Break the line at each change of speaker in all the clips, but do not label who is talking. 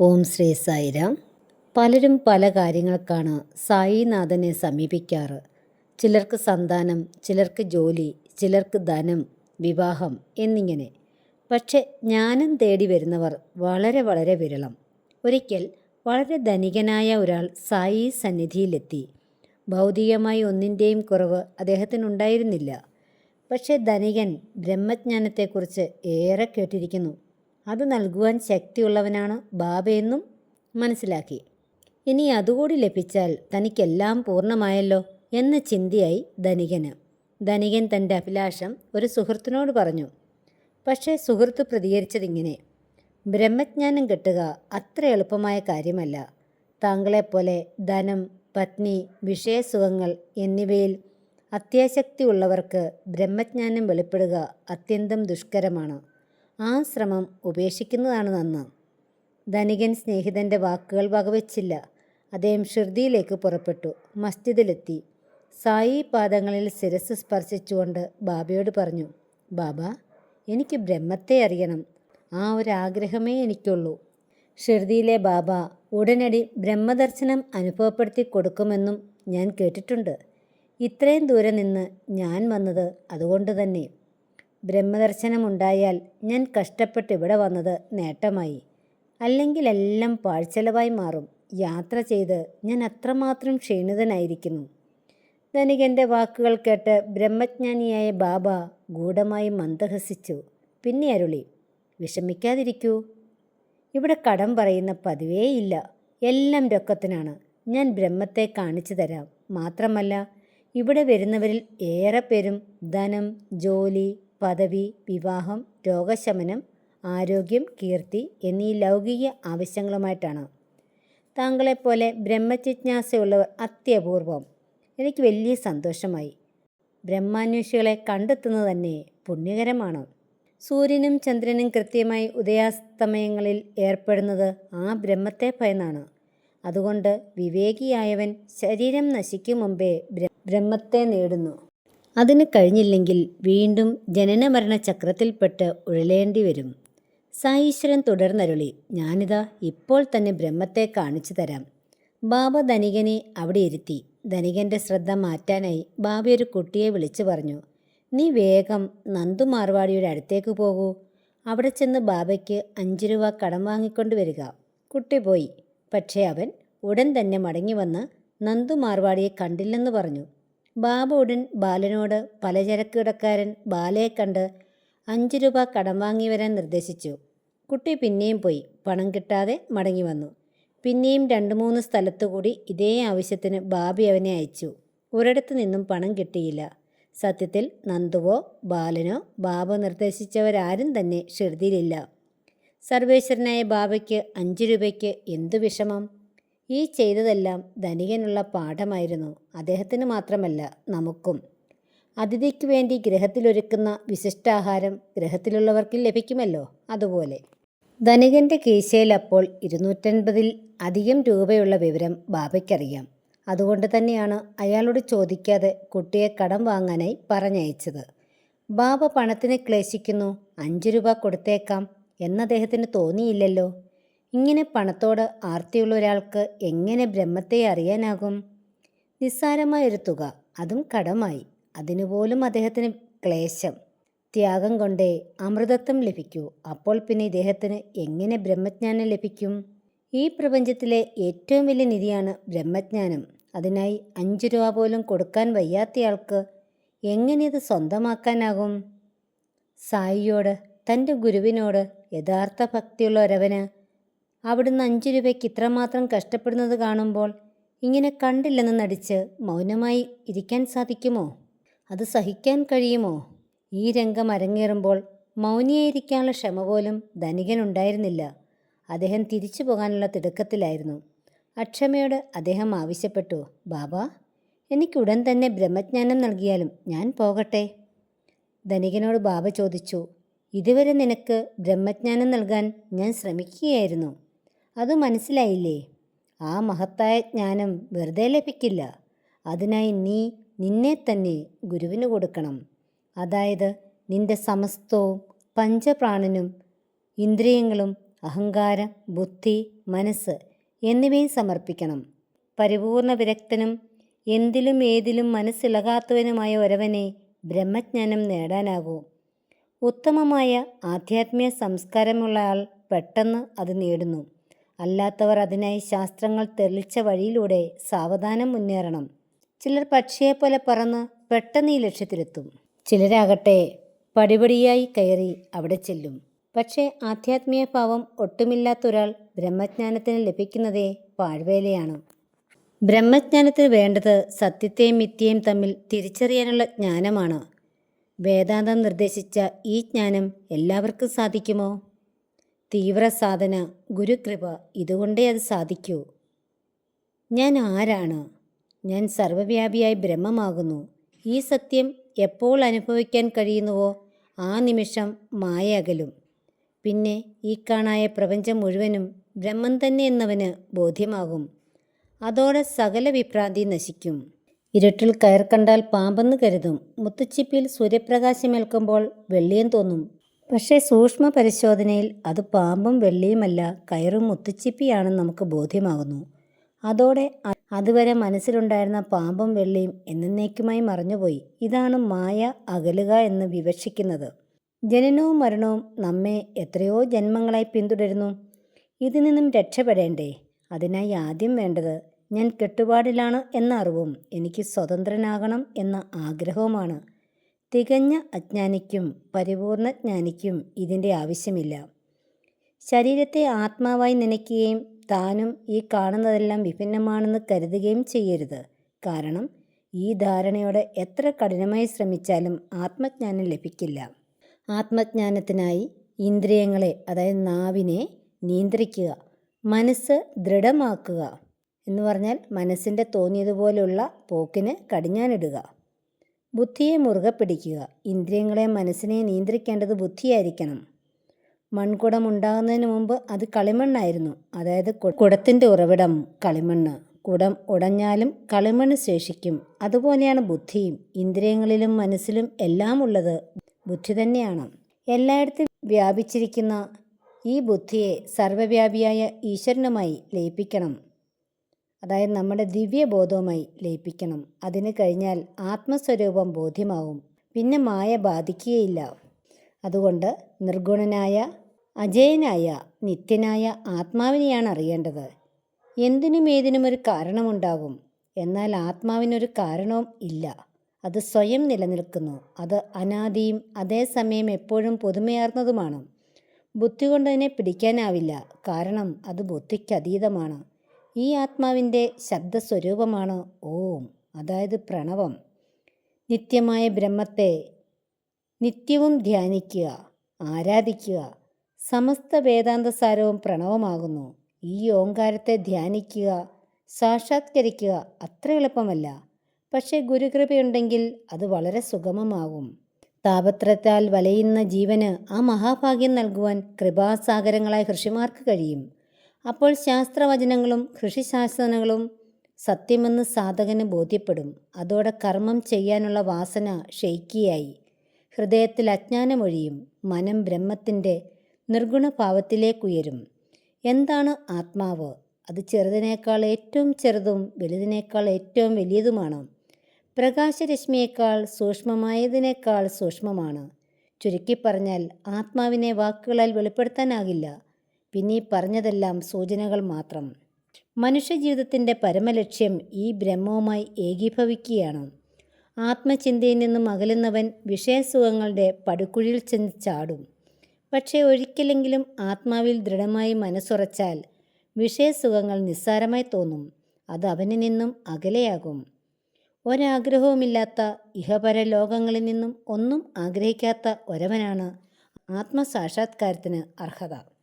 ഓം ശ്രീ സായിരാം. പലരും പല കാര്യങ്ങൾക്കാണ് സായിനാഥനെ സമീപിക്കാറ്. ചിലർക്ക് സന്താനം ചിലർക്ക് ജോലി ചിലർക്ക് ധനം വിവാഹം എന്നിങ്ങനെ. പക്ഷെ ജ്ഞാനം തേടി വരുന്നവർ വളരെ വളരെ വിരളം. ഒരിക്കൽ വളരെ ധനികനായ ഒരാൾ സായി സന്നിധിയിലെത്തി. ഭൗതികമായി ഒന്നിന്റെയും കുറവ് അദ്ദേഹത്തിനുണ്ടായിരുന്നില്ല. പക്ഷേ ധനികൻ ബ്രഹ്മജ്ഞാനത്തെക്കുറിച്ച് ഏറെ കേട്ടിരിക്കുന്നു. അത് നൽകുവാൻ ശക്തിയുള്ളവനാണ് ബാബയെന്നും മനസ്സിലാക്കി. ഇനി അതുകൂടി ലഭിച്ചാൽ തനിക്കെല്ലാം പൂർണമായല്ലോ എന്ന ചിന്തയായി ധനികന്. ധനികൻ തന്റെ അഭിലാഷം ഒരു സുഹൃത്തിനോട് പറഞ്ഞു. പക്ഷേ സുഹൃത്ത് പ്രതികരിച്ചതിങ്ങനെ. ബ്രഹ്മജ്ഞാനം കിട്ടുക അത്ര എളുപ്പമായ കാര്യമല്ല. താങ്കളെപ്പോലെ ധനം പത്നി വിഷയസുഖങ്ങൾ എന്നിവയിൽ അത്യാശക്തിയുള്ളവർക്ക് ബ്രഹ്മജ്ഞാനം വെളിപ്പെടുക അത്യന്തം ദുഷ്കരമാണ്. ആ ശ്രമം ഉപേക്ഷിക്കുന്നതാണ് നന്ന്. ധനികൻ സ്നേഹിതന്റെ വാക്കുകൾ വകവെച്ചില്ല. അദ്ദേഹം ഷിർദിയിലേക്ക് പുറപ്പെട്ടു. മസ്ജിദിലെത്തി. സായി പാദങ്ങളിൽ ശിരസ് സ്പർശിച്ചുകൊണ്ട് ബാബയോട് പറഞ്ഞു ബാബ എനിക്ക് ബ്രഹ്മത്തെ അറിയണം. ആ ഒരാഗ്രഹമേ എനിക്കുള്ളൂ. ഷിർദിയിലെ ബാബ ഉടനടി ബ്രഹ്മദർശനം അനുഭവപ്പെടുത്തി കൊടുക്കുമെന്നും ഞാൻ കേട്ടിട്ടുണ്ട്. ഇത്രയും ദൂരെ നിന്ന് ഞാൻ വന്നത് അതുകൊണ്ട് തന്നെ. ബ്രഹ്മദർശനമുണ്ടായാൽ ഞാൻ കഷ്ടപ്പെട്ട് ഇവിടെ വന്നത് നേട്ടമായി. അല്ലെങ്കിൽ എല്ലാം പാഴ്ചെലവായി മാറും. യാത്ര ചെയ്ത് ഞാൻ അത്രമാത്രം ക്ഷീണിതനായിരിക്കുന്നു. ധനികന്റെ വാക്കുകൾ കേട്ട് ബ്രഹ്മജ്ഞാനിയായ ബാബ ഗൂഢമായി മന്ദഹസിച്ചു. പിന്നെ അരുളി വിഷമിക്കാതിരിക്കൂ. ഇവിടെ കടം പറയുന്ന പതിവേയില്ല. എല്ലാം രൊക്കത്തിനാണ്. ഞാൻ ബ്രഹ്മത്തെ കാണിച്ചു തരാം. മാത്രമല്ല ഇവിടെ വരുന്നവരിൽ ഏറെ പേരും ധനം ജോലി പദവി വിവാഹം രോഗശമനം ആരോഗ്യം കീർത്തി എന്നീ ലൗകിക ആവശ്യങ്ങളുമായിട്ടാണ്. താങ്കളെപ്പോലെ ബ്രഹ്മജിജ്ഞാസയുള്ളവർ അത്യപൂർവം എനിക്ക് വലിയ സന്തോഷമായി. ബ്രഹ്മാന്വേഷികളെ കണ്ടെത്തുന്നത് തന്നെ പുണ്യകരമാണ്. സൂര്യനും ചന്ദ്രനും കൃത്യമായി ഉദയാസ്തമയങ്ങളിൽ ഏർപ്പെടുന്നത് ആ ബ്രഹ്മത്തെ ഭയന്നാണ്. അതുകൊണ്ട് വിവേകിയായവൻ ശരീരം നശിക്കും മുമ്പേ ബ്രഹ്മത്തെ നേടുന്നു. അതിന് കഴിഞ്ഞില്ലെങ്കിൽ വീണ്ടും ജനനമരണ ചക്രത്തിൽപ്പെട്ട് ഉഴലേണ്ടി വരും. സായീശ്വരൻ തുടർന്നരുളി ഞാനിതാ ഇപ്പോൾ തന്നെ ബ്രഹ്മത്തെ കാണിച്ചു തരാം. ബാബ ധനികനെ അവിടെ ഇരുത്തി. ധനികന്റെ ശ്രദ്ധ മാറ്റാനായി ബാബ ഒരു കുട്ടിയെ വിളിച്ചു പറഞ്ഞു നീ വേഗം നന്ദു മാർവാടിയുടെ അടുത്തേക്ക് പോകൂ. അവിടെ ചെന്ന് ബാബയ്ക്ക് അഞ്ച് രൂപ കടം വാങ്ങിക്കൊണ്ട് വരിക. കുട്ടി പോയി. പക്ഷേ അവൻ ഉടൻ തന്നെ മടങ്ങി വന്ന് നന്ദു മാർവാടിയെ കണ്ടില്ലെന്ന് പറഞ്ഞു. ബാബ ഉടൻ ബാലനോട് പലചരക്ക് കടക്കാരൻ ബാലയെ കണ്ട് അഞ്ച് രൂപ കടം വാങ്ങി വരാൻ നിർദ്ദേശിച്ചു. കുട്ടി പിന്നെയും പോയി. പണം കിട്ടാതെ മടങ്ങി വന്നു. പിന്നെയും രണ്ട് മൂന്ന് സ്ഥലത്തുകൂടി ഇതേ ആവശ്യത്തിന് ബാബി അവനെ അയച്ചു. ഒരിടത്തു നിന്നും പണം കിട്ടിയില്ല. സത്യത്തിൽ നന്ദുവോ ബാലനോ ബാബ നിർദ്ദേശിച്ചവരാരും തന്നെ ഷിർദിയിലില്ല സർവേശ്വരനായ ബാബയ്ക്ക് അഞ്ച് രൂപയ്ക്ക് എന്തു വിഷമം? ഈ ചെയ്തതെല്ലാം ധനികനുള്ള പാഠമായിരുന്നു. അദ്ദേഹത്തിന് മാത്രമല്ല നമുക്കും. അതിഥിക്ക് വേണ്ടി ഗ്രഹത്തിലൊരുക്കുന്ന വിശിഷ്ടാഹാരം ഗ്രഹത്തിലുള്ളവർക്ക് ലഭിക്കുമല്ലോ അതുപോലെ. ധനികന്റെ കീശയിൽ അപ്പോൾ ഇരുന്നൂറ്റൻപതിൽ അധികം രൂപയുള്ള വിവരം ബാബയ്ക്കറിയാം. അതുകൊണ്ട് തന്നെയാണ് അയാളോട് ചോദിക്കാതെ കുട്ടിയെ കടം വാങ്ങാനായി പറഞ്ഞയച്ചത്. ബാബ പണത്തിന് ക്ലേശിക്കുന്നു അഞ്ച് രൂപ കൊടുത്തേക്കാം എന്നദ്ദേഹത്തിന് തോന്നിയില്ലല്ലോ. ഇങ്ങനെ പണത്തോട് ആർത്തിയുള്ള ഒരാൾക്ക് എങ്ങനെ ബ്രഹ്മത്തെ അറിയാനാകും? നിസ്സാരമായൊരു തുക അതും കടമായി. അതിനുപോലും അദ്ദേഹത്തിന് ക്ലേശം. ത്യാഗം കൊണ്ടേ അമൃതത്വം ലഭിക്കൂ. അപ്പോൾ പിന്നെ ഇദ്ദേഹത്തിന് എങ്ങനെ ബ്രഹ്മജ്ഞാനം ലഭിക്കും? ഈ പ്രപഞ്ചത്തിലെ ഏറ്റവും വലിയ നിധിയാണ് ബ്രഹ്മജ്ഞാനം. അതിനായി അഞ്ച് രൂപ പോലും കൊടുക്കാൻ വയ്യാത്തയാൾക്ക് എങ്ങനെ ഇത് സ്വന്തമാക്കാനാകും? സായിയോട് തന്റെ ഗുരുവിനോട് യഥാർത്ഥ ഭക്തിയുള്ള ഒരവന് അവിടുന്ന് അഞ്ചു രൂപയ്ക്ക് ഇത്രമാത്രം കഷ്ടപ്പെടുന്നത് കാണുമ്പോൾ ഇങ്ങനെ കണ്ടില്ലെന്ന് നടിച്ച് മൗനമായി ഇരിക്കാൻ സാധിക്കുമോ? അത് സഹിക്കാൻ കഴിയുമോ? ഈ രംഗം അരങ്ങേറുമ്പോൾ മൗനിയായിരിക്കാനുള്ള ക്ഷമ പോലും ധനികനുണ്ടായിരുന്നില്ല. അദ്ദേഹം തിരിച്ചു പോകാനുള്ള തിടുക്കത്തിലായിരുന്നു. അക്ഷമയോട് അദ്ദേഹം ആവശ്യപ്പെട്ടു ബാബ എനിക്ക് ഉടൻ തന്നെ ബ്രഹ്മജ്ഞാനം നൽകിയാലും ഞാൻ പോകട്ടെ? ധനികനോട് ബാബ ചോദിച്ചു ഇതുവരെ നിനക്ക് ബ്രഹ്മജ്ഞാനം നൽകാൻ ഞാൻ ശ്രമിക്കുകയായിരുന്നു. അത് മനസ്സിലായില്ലേ? ആ മഹത്തായ ജ്ഞാനം വെറുതെ ലഭിക്കില്ല. അതിനായി നീ നിന്നെ തന്നെ ഗുരുവിന് കൊടുക്കണം. അതായത് നിന്റെ സമസ്തവും പഞ്ചപ്രാണനും ഇന്ദ്രിയങ്ങളും അഹങ്കാരം ബുദ്ധി മനസ്സ് എന്നിവയും സമർപ്പിക്കണം. പരിപൂർണ വിരക്തനും എന്തിലും ഏതിലും മനസ്സിളകാത്തവനുമായ ഒരവനെ ബ്രഹ്മജ്ഞാനം നേടാനാകൂ. ഉത്തമമായ ആധ്യാത്മിക സംസ്കാരമുള്ള ആൾ പെട്ടെന്ന് അത് നേടുന്നു. അല്ലാത്തവർ അതിനായി ശാസ്ത്രങ്ങൾ തെളിച്ച വഴിയിലൂടെ സാവധാനം മുന്നേറണം. ചിലർ പക്ഷിയെപ്പോലെ പറന്ന് പെട്ടെന്ന് ഈ ലക്ഷ്യത്തിലെത്തും. ചിലരാകട്ടെ പടിപടിയായി കയറി അവിടെ ചെല്ലും. പക്ഷേ ആധ്യാത്മിക ഭാവം ഒട്ടുമില്ലാത്ത ഒരാൾ ബ്രഹ്മജ്ഞാനത്തിന് ലഭിക്കുന്നതേ പാഴ്വേലയാണ്. ബ്രഹ്മജ്ഞാനത്തിന് വേണ്ടത് സത്യത്തെയും മിഥ്യയും തമ്മിൽ തിരിച്ചറിയാനുള്ള ജ്ഞാനമാണ്. വേദാന്തം നിർദ്ദേശിച്ച ഈ ജ്ഞാനം എല്ലാവർക്കും സാധിക്കുമോ? തീവ്ര സാധന ഗുരുകൃപ ഇതുകൊണ്ടേ അത് സാധിക്കൂ. ഞാൻ ആരാണ്? ഞാൻ സർവവ്യാപിയായി ബ്രഹ്മമാകുന്നു. ഈ സത്യം എപ്പോൾ അനുഭവിക്കാൻ കഴിയുന്നുവോ ആ നിമിഷം മായ അകലും. പിന്നെ ഈ കാണായ പ്രപഞ്ചം മുഴുവനും ബ്രഹ്മം തന്നെ എന്നവന് ബോധ്യമാകും. അതോടെ സകല വിഭ്രാന്തി നശിക്കും. ഇരുട്ടിൽ കയർ കണ്ടാൽ പാമ്പെന്ന് കരുതും. മുത്തുച്ചിപ്പിൽ സൂര്യപ്രകാശമേൽക്കുമ്പോൾ വെള്ളിയം തോന്നും. പക്ഷേ സൂക്ഷ്മ പരിശോധനയിൽ അത് പാമ്പും വെള്ളിയുമല്ല കയറും മുത്തുച്ചിപ്പിയാണെന്ന് നമുക്ക് ബോധ്യമാകുന്നു. അതോടെ അതുവരെ മനസ്സിലുണ്ടായിരുന്ന പാമ്പും വെള്ളിയും എന്നേക്കുമായി മറഞ്ഞുപോയി. ഇതാണ് മായ അകലുക എന്ന് വിവക്ഷിക്കുന്നത്. ജനനവും മരണവും നമ്മെ എത്രയോ ജന്മങ്ങളായി പിന്തുടരുന്നു. ഇതിൽ നിന്നും രക്ഷപ്പെടേണ്ടേ? അതിനായി ആദ്യം വേണ്ടത് ഞാൻ കെട്ടുപാടിലാണ് എന്ന അറിവും എനിക്ക് സ്വതന്ത്രനാകണം എന്ന ആഗ്രഹവുമാണ്. തികഞ്ഞ അജ്ഞാനിക്കും പരിപൂർണ ജ്ഞാനിക്കും ഇതിന്റെ ആവശ്യമില്ല. ശരീരത്തെ ആത്മാവായി നനയ്ക്കുകയും താനും ഈ കാണുന്നതെല്ലാം വിഭിന്നമാണെന്ന് കരുതുകയും ചെയ്യരുത്. കാരണം ഈ ധാരണയോടെ എത്ര കഠിനമായി ശ്രമിച്ചാലും ആത്മജ്ഞാനം ലഭിക്കില്ല. ആത്മജ്ഞാനത്തിനായി ഇന്ദ്രിയങ്ങളെ അതായത് നാവിനെ നിയന്ത്രിക്കുക മനസ്സ് ദൃഢമാക്കുക എന്ന് പറഞ്ഞാൽ മനസ്സിന്റെ തോന്നിയതുപോലുള്ള പോക്കിന് കടിഞ്ഞാനിടുക ബുദ്ധിയെ മുറുകെ പിടിക്കുക. ഇന്ദ്രിയങ്ങളെ മനസ്സിനെ നിയന്ത്രിക്കേണ്ടത് ബുദ്ധിയായിരിക്കണം. മൺകുടം ഉണ്ടാകുന്നതിന് മുമ്പ് അത് കളിമണ്ണായിരുന്നു. അതായത് കുടത്തിന്റെ ഉറവിടം കളിമണ്ണ്. കുടം ഉടഞ്ഞാലും കളിമണ്ണ് ശേഷിക്കും. അതുപോലെയാണ് ബുദ്ധിയും. ഇന്ദ്രിയങ്ങളിലും മനസ്സിലും എല്ലാം ഉള്ളത് ബുദ്ധി തന്നെയാണ്. എല്ലായിടത്തും വ്യാപിച്ചിരിക്കുന്ന ഈ ബുദ്ധിയെ സർവവ്യാപിയായ ഈശ്വരനുമായി ലയിപ്പിക്കണം. അതായത് നമ്മുടെ ദിവ്യബോധവുമായി ലയിപ്പിക്കണം. അതിന് കഴിഞ്ഞാൽ ആത്മസ്വരൂപം ബോധ്യമാവും. പിന്നെ മായ ബാധിക്കുകയില്ല. അതുകൊണ്ട് നിർഗുണനായ അജയനായ നിത്യനായ ആത്മാവിനെയാണ് അറിയേണ്ടത്. എന്തിനും ഏതിനും ഒരു കാരണമുണ്ടാകും. എന്നാൽ ആത്മാവിനൊരു കാരണവും ഇല്ല. അത് സ്വയം നിലനിൽക്കുന്നു. അത് അനാദിയും അതേസമയം എപ്പോഴും പുതുമയാർന്നതുമാണ്. ബുദ്ധി കൊണ്ട് അതിനെ പിടിക്കാനാവില്ല. കാരണം അത് ബുദ്ധിക്ക് അതീതമാണ് ഈ ആത്മാവിന്റെ ശബ്ദസ്വരൂപമാണ് ഓം അതായത് പ്രണവം. നിത്യമായ ബ്രഹ്മത്തെ നിത്യവും ധ്യാനിക്കുക ആരാധിക്കുക സമസ്ത വേദാന്തസാരവും പ്രണവമാകുന്നു. ഈ ഓങ്കാരത്തെ ധ്യാനിക്കുക സാക്ഷാത്കരിക്കുക അത്ര എളുപ്പമല്ല. പക്ഷേ ഗുരുകൃപയുണ്ടെങ്കിൽ അത് വളരെ സുഗമമാകും. താപത്രത്താൽ വലയുന്ന ജീവന് ആ മഹാഭാഗ്യം നൽകുവാൻ കൃപാസാഗരങ്ങളായ ഋഷിമാർക്ക് കഴിയും. അപ്പോൾ ശാസ്ത്രവചനങ്ങളും കൃഷിശാസനങ്ങളും സത്യമെന്ന് സാധകന് ബോധ്യപ്പെടും. അതോടെ കർമ്മം ചെയ്യാനുള്ള വാസന ക്ഷയിക്കുകയായി. ഹൃദയത്തിൽ അജ്ഞാനമൊഴിയും മനം ബ്രഹ്മത്തിന്റെ നിർഗുണഭാവത്തിലേക്കുയരും. എന്താണ് ആത്മാവ്? അത് ചെറുതിനേക്കാൾ ഏറ്റവും ചെറുതും വലുതിനേക്കാൾ ഏറ്റവും വലിയതുമാണ്. പ്രകാശരശ്മിയേക്കാൾ സൂക്ഷ്മമായതിനേക്കാൾ സൂക്ഷ്മമാണ്. ചുരുക്കി പറഞ്ഞാൽ ആത്മാവിനെ വാക്കുകളാൽ വെളിപ്പെടുത്താനാകില്ല. പിന്നെ പറഞ്ഞതെല്ലാം സൂചനകൾ മാത്രം. മനുഷ്യജീവിതത്തിന്റെ പരമലക്ഷ്യം ഈ ബ്രഹ്മവുമായി ഏകീഭവിക്കുകയാണ്. ആത്മചിന്തയിൽ നിന്നും അകലുന്നവൻ വിഷയസുഖങ്ങളുടെ പടുക്കുഴിയിൽ ചെന്ന് ചാടും. പക്ഷേ ഒരിക്കലെങ്കിലും ആത്മാവിൽ ദൃഢമായി മനസ്സുറച്ചാൽ വിഷയസുഖങ്ങൾ നിസ്സാരമായി തോന്നും. അത് അവനിൽ നിന്നും അകലെയാകും. ഒരാഗ്രഹവുമില്ലാത്ത ഇഹപര ലോകങ്ങളിൽ നിന്നും ഒന്നും ആഗ്രഹിക്കാത്ത ഒരവനാണ് ആത്മസാക്ഷാത്കാരത്തിന് അർഹത.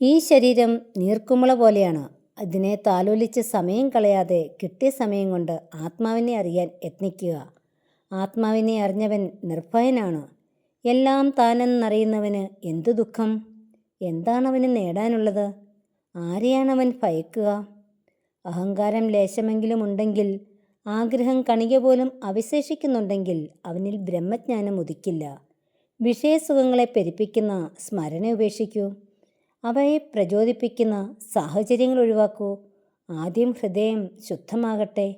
ഈ ശരീരം നീർക്കുമുള പോലെയാണ്. അതിനെ താലോലിച്ച് സമയം കളയാതെ കിട്ടിയ സമയം കൊണ്ട് ആത്മാവിനെ അറിയാൻ യത്നിക്കുക. ആത്മാവിനെ അറിഞ്ഞവൻ നിർഭയനാണ്. എല്ലാം താനെന്നറിയുന്നവന് എന്തു ദുഃഖം? എന്താണവന് നേടാനുള്ളത്? ആരെയാണവൻ ഭയക്കുക? അഹങ്കാരം ലേശമെങ്കിലും ഉണ്ടെങ്കിൽ ആഗ്രഹം കണിക പോലും അവശേഷിക്കുന്നുണ്ടെങ്കിൽ അവനിൽ ബ്രഹ്മജ്ഞാനം ഉദിക്കില്ല. വിഷയസുഖങ്ങളെ പെരുപ്പിക്കുന്ന സ്മരണ ഉപേക്ഷിക്കൂ. അവയെ പ്രചോദിപ്പിക്കുന്ന സാഹചര്യങ്ങൾ ഒഴിവാക്കൂ. ആദ്യം ഹൃദയം ശുദ്ധമാകട്ടെ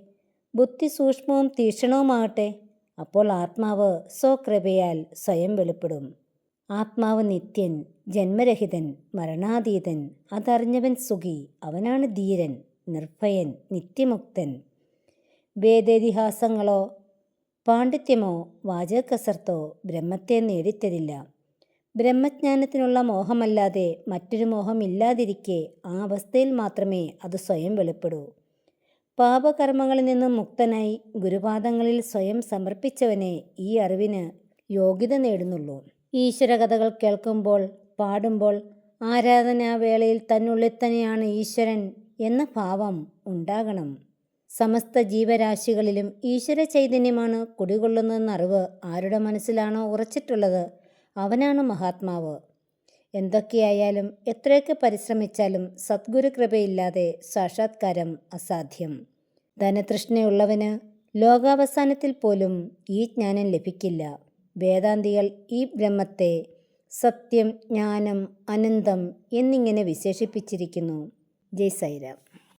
ബുദ്ധി സൂക്ഷ്മവും തീക്ഷണവുമാകട്ടെ അപ്പോൾ ആത്മാവ് സ്വകൃപയാൽ സ്വയം വെളിപ്പെടും. ആത്മാവ് നിത്യൻ ജന്മരഹിതൻ മരണാതീതൻ അതറിഞ്ഞവൻ സുഖി അവനാണ് ധീരൻ നിർഭയൻ നിത്യമുക്തൻ. വേദേതിഹാസങ്ങളോ പാണ്ഡിത്യമോ വാചകസർത്തോ ബ്രഹ്മത്തെ നേടിത്തരില്ല. ബ്രഹ്മജ്ഞാനത്തിനുള്ള മോഹമല്ലാതെ മറ്റൊരു മോഹമില്ലാതിരിക്കെ ആ അവസ്ഥയിൽ മാത്രമേ അത് സ്വയം വെളിപ്പെടൂ. പാപകർമ്മങ്ങളിൽ നിന്നും മുക്തനായി ഗുരുപാദങ്ങളിൽ സ്വയം സമർപ്പിച്ചവനെ ഈ അറിവിന് യോഗ്യത നേടുന്നുള്ളൂ. ഈശ്വരകഥകൾ കേൾക്കുമ്പോൾ പാടുമ്പോൾ ആരാധനാവേളയിൽ തന്നുള്ളിൽ തന്നെയാണ് ഈശ്വരൻ എന്ന ഭാവം ഉണ്ടാകണം. സമസ്ത ജീവരാശികളിലും ഈശ്വര ചൈതന്യമാണ് കുടികൊള്ളുന്നതെന്ന അറിവ് ആരുടെ മനസ്സിലാണോ ഉറച്ചിട്ടുള്ളത് അവനാണ് മഹാത്മാവ്. എന്തൊക്കെയായാലും എത്രയൊക്കെ പരിശ്രമിച്ചാലും സദ്ഗുരു കൃപയില്ലാതെ സാക്ഷാത്കാരം അസാധ്യം. ധനതൃഷ്ണയുള്ളവന് ലോകാവസാനത്തിൽ പോലും ഈ ജ്ഞാനം ലഭിക്കില്ല. വേദാന്തികൾ ഈ ബ്രഹ്മത്തെ സത്യം ജ്ഞാനം അനന്തം എന്നിങ്ങനെ വിശേഷിപ്പിച്ചിരിക്കുന്നു. ജയ്